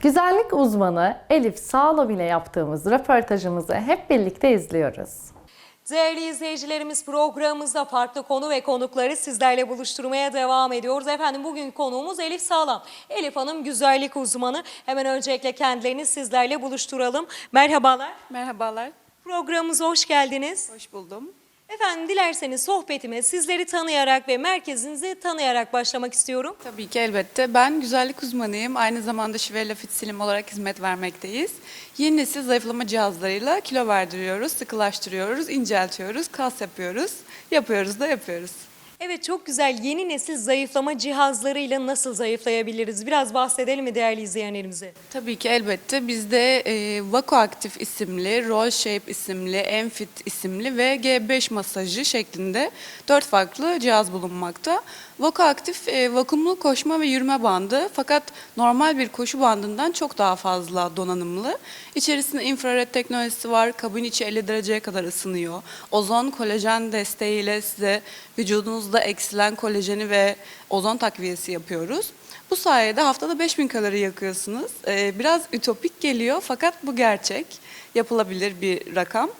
Güzellik uzmanı Elif Sağlam ile yaptığımız röportajımızı hep birlikte izliyoruz. Değerli izleyicilerimiz programımızda farklı konu ve konukları sizlerle buluşturmaya devam ediyoruz. Efendim bugün konuğumuz Elif Sağlam. Elif Hanım güzellik uzmanı. Hemen öncelikle kendilerini sizlerle buluşturalım. Merhabalar. Merhabalar, Programımıza hoş geldiniz. hoş buldum. Efendim dilerseniz sohbetime sizleri tanıyarak ve merkezinizi tanıyarak başlamak istiyorum. Tabii ki elbette. Ben güzellik uzmanıyım. Aynı zamanda Şivella Fit Slim olarak hizmet vermekteyiz. Yeni nesil zayıflama cihazlarıyla kilo verdiriyoruz, sıkılaştırıyoruz, inceltiyoruz, kas yapıyoruz. Yapıyoruz da yapıyoruz. Evet çok güzel yeni nesil zayıflama cihazlarıyla nasıl zayıflayabiliriz? Biraz bahsedelim mi değerli izleyenlerimize? Tabii ki elbette bizde e, Vakoaktif isimli, Roll Shape isimli, Enfit isimli ve G5 masajı şeklinde dört farklı cihaz bulunmakta. Vakoaktif e, vakumlu koşma ve yürüme bandı fakat normal bir koşu bandından çok daha fazla donanımlı. İçerisinde infrared teknolojisi var, kabin içi 50 dereceye kadar ısınıyor. Ozon kolajen desteğiyle size vücudunuzda eksilen kolajeni ve ozon takviyesi yapıyoruz. Bu sayede haftada 5000 kalori yakıyorsunuz. Ee, biraz ütopik geliyor fakat bu gerçek. Yapılabilir bir rakam.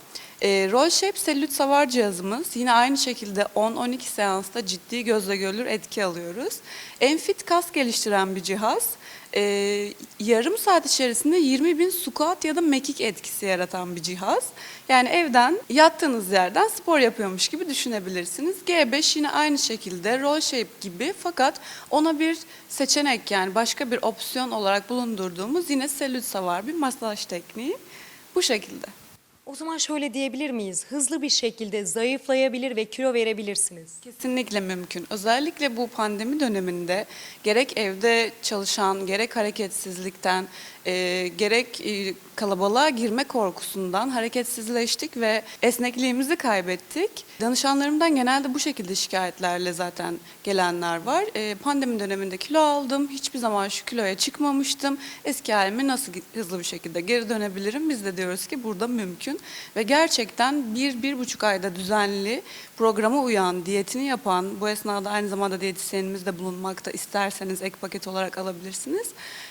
Ee, Roll Shape selülit savar cihazımız. Yine aynı şekilde 10-12 seansta ciddi gözle görülür etki alıyoruz. Enfit kas geliştiren bir cihaz. Ee, yarım saat içerisinde 20 bin squat ya da mekik etkisi yaratan bir cihaz. Yani evden yattığınız yerden spor yapıyormuş gibi düşünebilirsiniz. G5 yine aynı şekilde roll shape gibi fakat ona bir seçenek yani başka bir opsiyon olarak bulundurduğumuz yine selülit savar bir masaj tekniği. Bu şekilde. O zaman şöyle diyebilir miyiz? Hızlı bir şekilde zayıflayabilir ve kilo verebilirsiniz. Kesinlikle mümkün. Özellikle bu pandemi döneminde gerek evde çalışan, gerek hareketsizlikten, e, gerek e, kalabalığa girme korkusundan hareketsizleştik ve esnekliğimizi kaybettik. Danışanlarımdan genelde bu şekilde şikayetlerle zaten gelenler var. E, pandemi döneminde kilo aldım, hiçbir zaman şu kiloya çıkmamıştım. Eski halime nasıl hızlı bir şekilde geri dönebilirim? Biz de diyoruz ki burada mümkün ve gerçekten bir, bir buçuk ayda düzenli programa uyan, diyetini yapan, bu esnada aynı zamanda diyetisyenimiz de bulunmakta isterseniz ek paket olarak alabilirsiniz.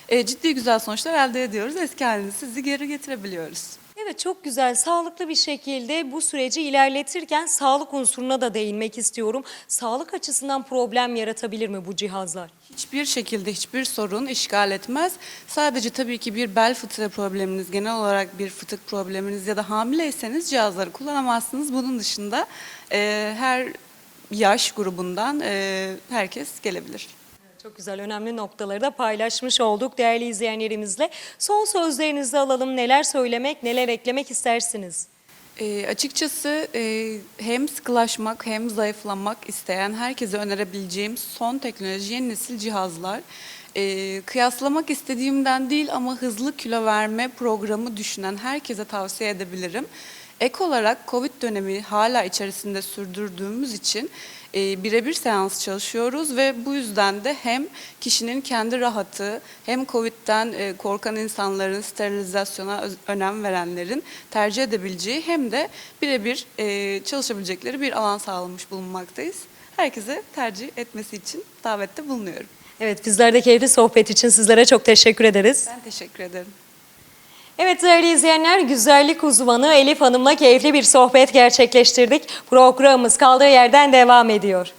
E, ciddi güzel sonuçlar elde ediyoruz. Eski halinizi sizi geri getirebiliyoruz. Evet çok güzel, sağlıklı bir şekilde bu süreci ilerletirken sağlık unsuruna da değinmek istiyorum. Sağlık açısından problem yaratabilir mi bu cihazlar? Hiçbir şekilde hiçbir sorun işgal etmez. Sadece tabii ki bir bel fıtığı probleminiz, genel olarak bir fıtık probleminiz ya da hamileyseniz cihazları kullanamazsınız. Bunun dışında e, her yaş grubundan e, herkes gelebilir. Çok güzel, önemli noktaları da paylaşmış olduk değerli izleyenlerimizle. Son sözlerinizi alalım. Neler söylemek, neler eklemek istersiniz? E, açıkçası e, hem sıkılaşmak hem zayıflamak isteyen herkese önerebileceğim son teknoloji yeni nesil cihazlar. E, kıyaslamak istediğimden değil ama hızlı kilo verme programı düşünen herkese tavsiye edebilirim. Ek olarak Covid dönemi hala içerisinde sürdürdüğümüz için e, birebir seans çalışıyoruz ve bu yüzden de hem kişinin kendi rahatı hem Covid'den e, korkan insanların sterilizasyona önem verenlerin tercih edebileceği hem de birebir e, çalışabilecekleri bir alan sağlamış bulunmaktayız. Herkese tercih etmesi için davette bulunuyorum. Evet, bizler de keyifli sohbet için sizlere çok teşekkür ederiz. Ben teşekkür ederim. Evet değerli izleyenler, güzellik uzmanı Elif Hanım'la keyifli bir sohbet gerçekleştirdik. Programımız kaldığı yerden devam ediyor.